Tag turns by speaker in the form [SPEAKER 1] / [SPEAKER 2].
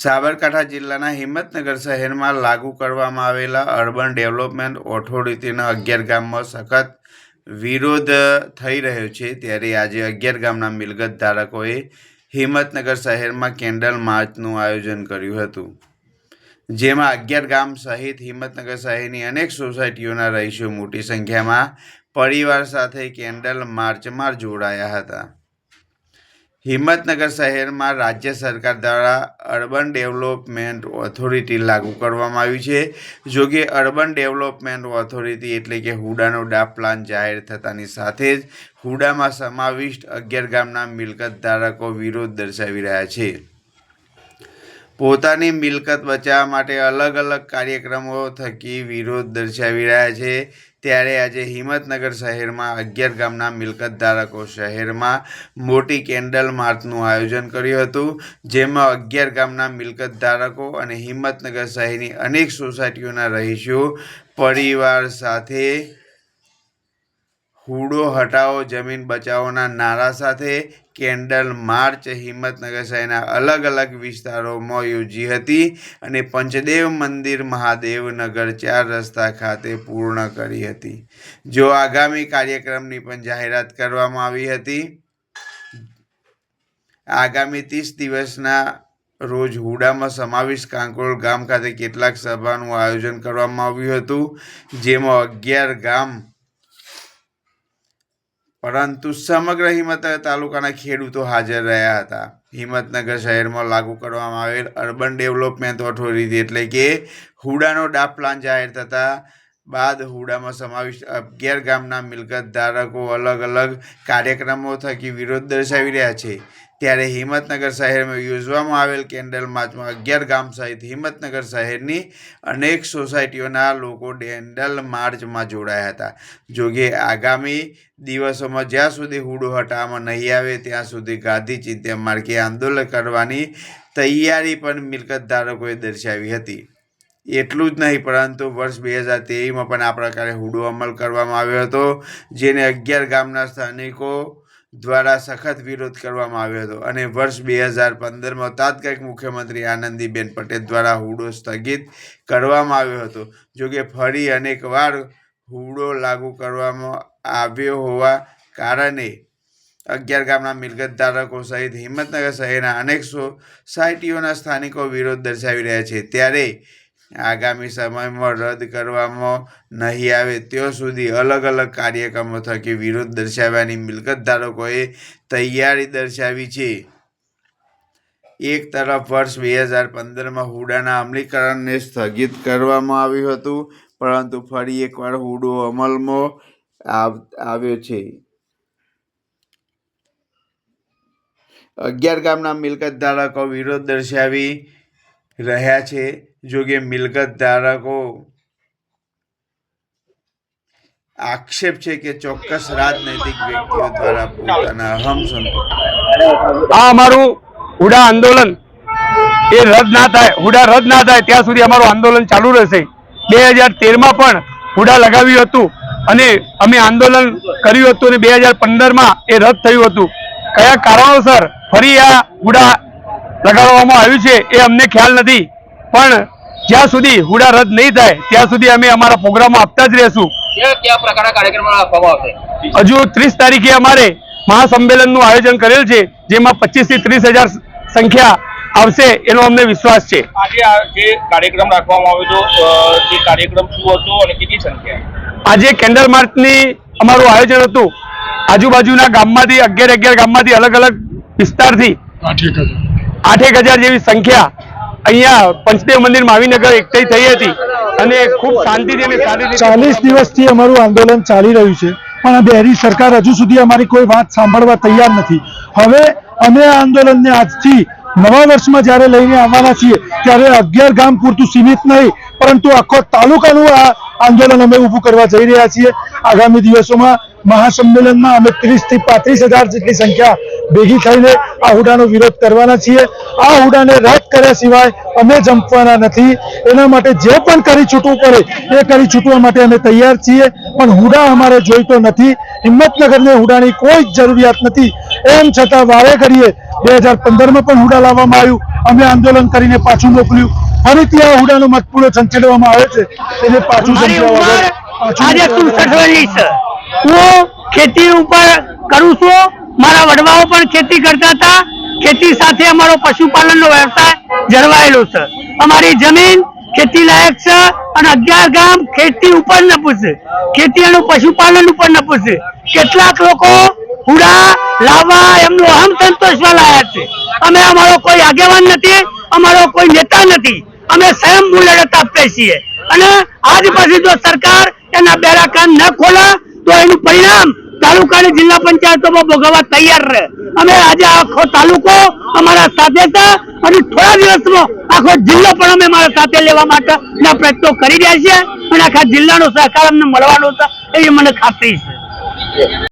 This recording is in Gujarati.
[SPEAKER 1] સાબરકાંઠા જિલ્લાના હિંમતનગર શહેરમાં લાગુ કરવામાં આવેલા અર્બન ડેવલપમેન્ટ ઓથોરિટીના અગિયાર ગામમાં સખત વિરોધ થઈ રહ્યો છે. ત્યારે આજે અગિયાર ગામના મિલકત ધારકોએ હિંમતનગર શહેરમાં કેન્ડલ માર્ચનું આયોજન કર્યું હતું. જેમાં અગિયાર ગામ સહિત હિંમતનગર શહેરની અનેક સોસાયટીઓના રહીશો મોટી સંખ્યામાં પરિવાર સાથે કેન્ડલ માર્ચમાં જોડાયા હતા. હિંમતનગર શહેરમાં રાજ્ય સરકાર દ્વારા અર્બન ડેવલપમેન્ટ ઓથોરિટી લાગુ કરવામાં આવી છે. જો કે અર્બન ડેવલપમેન્ટ ઓથોરિટી એટલે કે હુડાનો ડાપ પ્લાન જાહેર થતાની સાથે જ હુડામાં સમાવિષ્ટ અગિયાર ગામના મિલકત ધારકો વિરોધ દર્શાવી રહ્યા છે. પોતાની મિલકત બચાવવા માટે અલગ અલગ કાર્યક્રમો થકી વિરોધ દર્શાવી રહ્યા છે. ત્યારે આજે હિંમતનગર શહેરમાં અગિયાર ગામના મિલકત ધારકો શહેરમાં મોટી કેન્ડલ માર્ચનું આયોજન કર્યું હતું, જેમાં અગિયાર ગામના મિલકત ધારકો અને હિંમતનગર શહેરની અનેક સોસાયટીઓના રહીશો, પરિવાર સાથે હુડો હટાવો, જમીન બચાવોના નારા સાથે કેન્ડલ માર્ચ હિંમતનગર શહેરના અલગ અલગ વિસ્તારોમાં યોજી હતી અને પંચદેવ મંદિર મહાદેવનગર ચાર રસ્તા ખાતે પૂર્ણ કરી હતી. જો આગામી કાર્યક્રમની પણ જાહેરાત કરવામાં આવી હતી, આગામી ત્રીસ દિવસના રોજ હુડામાં સમાવેશ કાંકોળ ગામ ખાતે કેટલાક સભાનું આયોજન કરવામાં આવ્યું હતું, જેમાં અગિયાર ગામ પરંતુ સમગ્ર હિંમતનગર તાલુકાના ખેડૂતો હાજર રહ્યા હતા. હિંમતનગર શહેરમાં લાગુ કરવામાં આવેલ અર્બન ડેવલપમેન્ટ ઓથોરિટી એટલે કે હુડાનો ડાપ પ્લાન જાહેર થતા બાદ હુડામાં સમાવિષ્ટ અગિયાર ગામના મિલકત ધારકો અલગ અલગ કાર્યક્રમો થકી વિરોધ દર્શાવી રહ્યા છે. ત્યારે હિંમતનગર શહેરમાં યોજવામાં આવેલ કેન્ડલ માર્ચમાં અગિયાર ગામ સહિત હિંમતનગર શહેરની અનેક સોસાયટીઓના લોકો કેન્ડલ માર્ચમાં જોડાયા હતા. જોકે આગામી દિવસોમાં જ્યાં સુધી હુડો હટાવવામાં નહીં આવે, ત્યાં સુધી ગાંધી ચિંત્ય માર્ગે આંદોલન કરવાની તૈયારી પણ મિલકત ધારકોએ દર્શાવી હતી. એટલું જ નહીં, પરંતુ વર્ષ બે હજાર તેરમાં પણ આ પ્રકારે હુડો અમલ કરવામાં આવ્યો હતો, જેને અગિયાર ગામના સ્થાનિકો દ્વારા સખત વિરોધ કરવામાં આવ્યો હતો અને વર્ષ બે હજાર પંદરમાં તાત્કાલિક મુખ્યમંત્રી આનંદીબેન પટેલ દ્વારા હુડો સ્થગિત કરવામાં આવ્યો હતો. જોકે ફરી અનેકવાર હુડો લાગુ કરવામાં આવ્યો હોવા કારણે અગિયાર ગામના મિલકત ધારકો સહિત હિંમતનગર શહેરના અનેક સોસાયટીઓના સ્થાનિકો વિરોધ દર્શાવી રહ્યા છે. ત્યારે આગામી સમયમાં રદ કરવામાં નહીં આવે ત્યાં સુધી અલગ અલગ કાર્યક્રમો થકી વિરોધ દર્શાવવાની મિલકત ધારકોએ તૈયારી દર્શાવી છે. એક તરફ વર્ષ બે હજાર પંદરમાં હુડાના અમલીકરણને સ્થગિત કરવામાં આવ્યું હતું, પરંતુ ફરી એકવાર હુડો અમલમાં આવ્યો છે. અગિયાર ગામના મિલકત ધારકો વિરોધ દર્શાવી રહ્યા છે. જો કે મિલકત ધારકો આક્ષેપ છે કે ચોક્કસ રાજનૈતિક વ્યક્તિઓ દ્વારા પોતાના અહમ
[SPEAKER 2] આ અમારું હુડા આંદોલન. એ રદ ના થાય. હુડા રદ ના થાય. ત્યાં સુધી અમારું આંદોલન ચાલુ રહેશે. બે હજાર તેરમાં પણ હુડા લગાવ્યું હતું અને અમે આંદોલન કર્યું હતું અને બે હજાર પંદરમાં એ રદ થયું હતું. કયા કારણોસર ફરી આ હુડા લગાડવામાં આવ્યું છે એ અમને ખ્યાલ નથી. પણ જ્યાં સુધી હુડા રદ નહીં થાય ત્યાં સુધી અમે અમારા પ્રોગ્રામો આપતા જ રહેશું. હજુ ત્રીસ તારીખે અમારે મહાસંમેલનનું આયોજન કરેલ છે જેમાં પચીસથી ત્રીસ હજાર સંખ્યા આવશે એનો અમને વિશ્વાસ છે.
[SPEAKER 3] આજે જે કાર્યક્રમ રાખવામાં આવ્યો હતો તે કાર્યક્રમ શું હતો અને કેટલી સંખ્યા?
[SPEAKER 2] આજે કેન્ડલ માર્ચની અમારું આયોજન હતું. આજુબાજુના ગામમાંથી અગિયાર અગિયાર ગામમાંથી અલગ અલગ વિસ્તારથી આઠેક હજાર જેવી સંખ્યા અહીંયા પંચદેવ મંદિર માવીનગર એકઠી થઈ હતી. અને ખૂબ શાંતિથી અને
[SPEAKER 4] ચાલીસ દિવસથી અમારું આંદોલન ચાલી રહ્યું છે. પણ બેરી સરકાર હજુ સુધી અમારી કોઈ વાત સાંભળવા તૈયાર નથી. હવે અમે આ આંદોલનને આજથી નવા વર્ષમાં જ્યારે લઈને આવવાના છીએ, ત્યારે અગિયાર ગામ પૂરતું સીમિત નહીં, પરંતુ આખો તાલુકાનું આ આંદોલન અમે ઊભું કરવા જઈ રહ્યા છીએ. આગામી દિવસોમાં મહાસંમેલનમાં અમે ત્રીસથી પાંત્રીસ હજાર જેટલી સંખ્યા ભેગી થઈને આ હુડાનો વિરોધ કરવાના છીએ. આ હુડાને રદ કર્યા સિવાય અમે જંપવાના નથી. એના માટે જે પણ કરી છૂટવું પડે એ કરી છૂટવા માટે અમે તૈયાર છીએ. પણ હુડા અમારે જોઈતો નથી. હિંમતનગરને હુડાની કોઈ જ જરૂરિયાત નથી. એમ છતાં વારે ઘડીએ બે હજાર પંદરમાં પણ હુડા લાવવામાં આવ્યું. અમે આંદોલન કરીને પાછું મોકલ્યું. ફરીથી આ હુડાનો મતપૂરો સંચેડવામાં આવે છે. એને પાછું
[SPEAKER 5] મારી
[SPEAKER 4] સંચેડવા પાછું
[SPEAKER 5] આજે
[SPEAKER 4] મોકલવામાં
[SPEAKER 5] સુડસઠ વર્ષની છે. હું ખેતી ઉપર કરું છું. મારા વડવાઓ પણ ખેતી કરતા હતા. ખેતી સાથે અમારો પશુપાલનનો વ્યવસાય જળવાયેલો છે. અમારી જમીન ખેતી લાયક છે અને અગિયાર ગામ ખેતી ઉપર નપું છે. ખેતી અને પશુપાલન ઉપર નપું છે. કેટલાક લોકો હુડા લાવવા એમનો અહમ સંતોષવા લાયા છે. અમે અમારો કોઈ આગેવાન નથી, અમારો કોઈ નેતા નથી. અમે સ્વયંભૂ લડત આપીએ છીએ. અને આજ પછી જો સરકાર એના બેરા કાન ન ખોલે તો એનું પરિણામ તાલુકાની જિલ્લા પંચાયતોમાં ભોગવવા તૈયાર રહે. અમે આજે આખો તાલુકો અમારા સાથે હતા અને થોડા દિવસમાં આખો જિલ્લો પણ અમે મારા સાથે લેવા માટેના પ્રયત્નો કરી રહ્યા છીએ અને આખા જિલ્લાનો સહકાર અમને મળવાનો છે. એવી મને ખાતરી છે.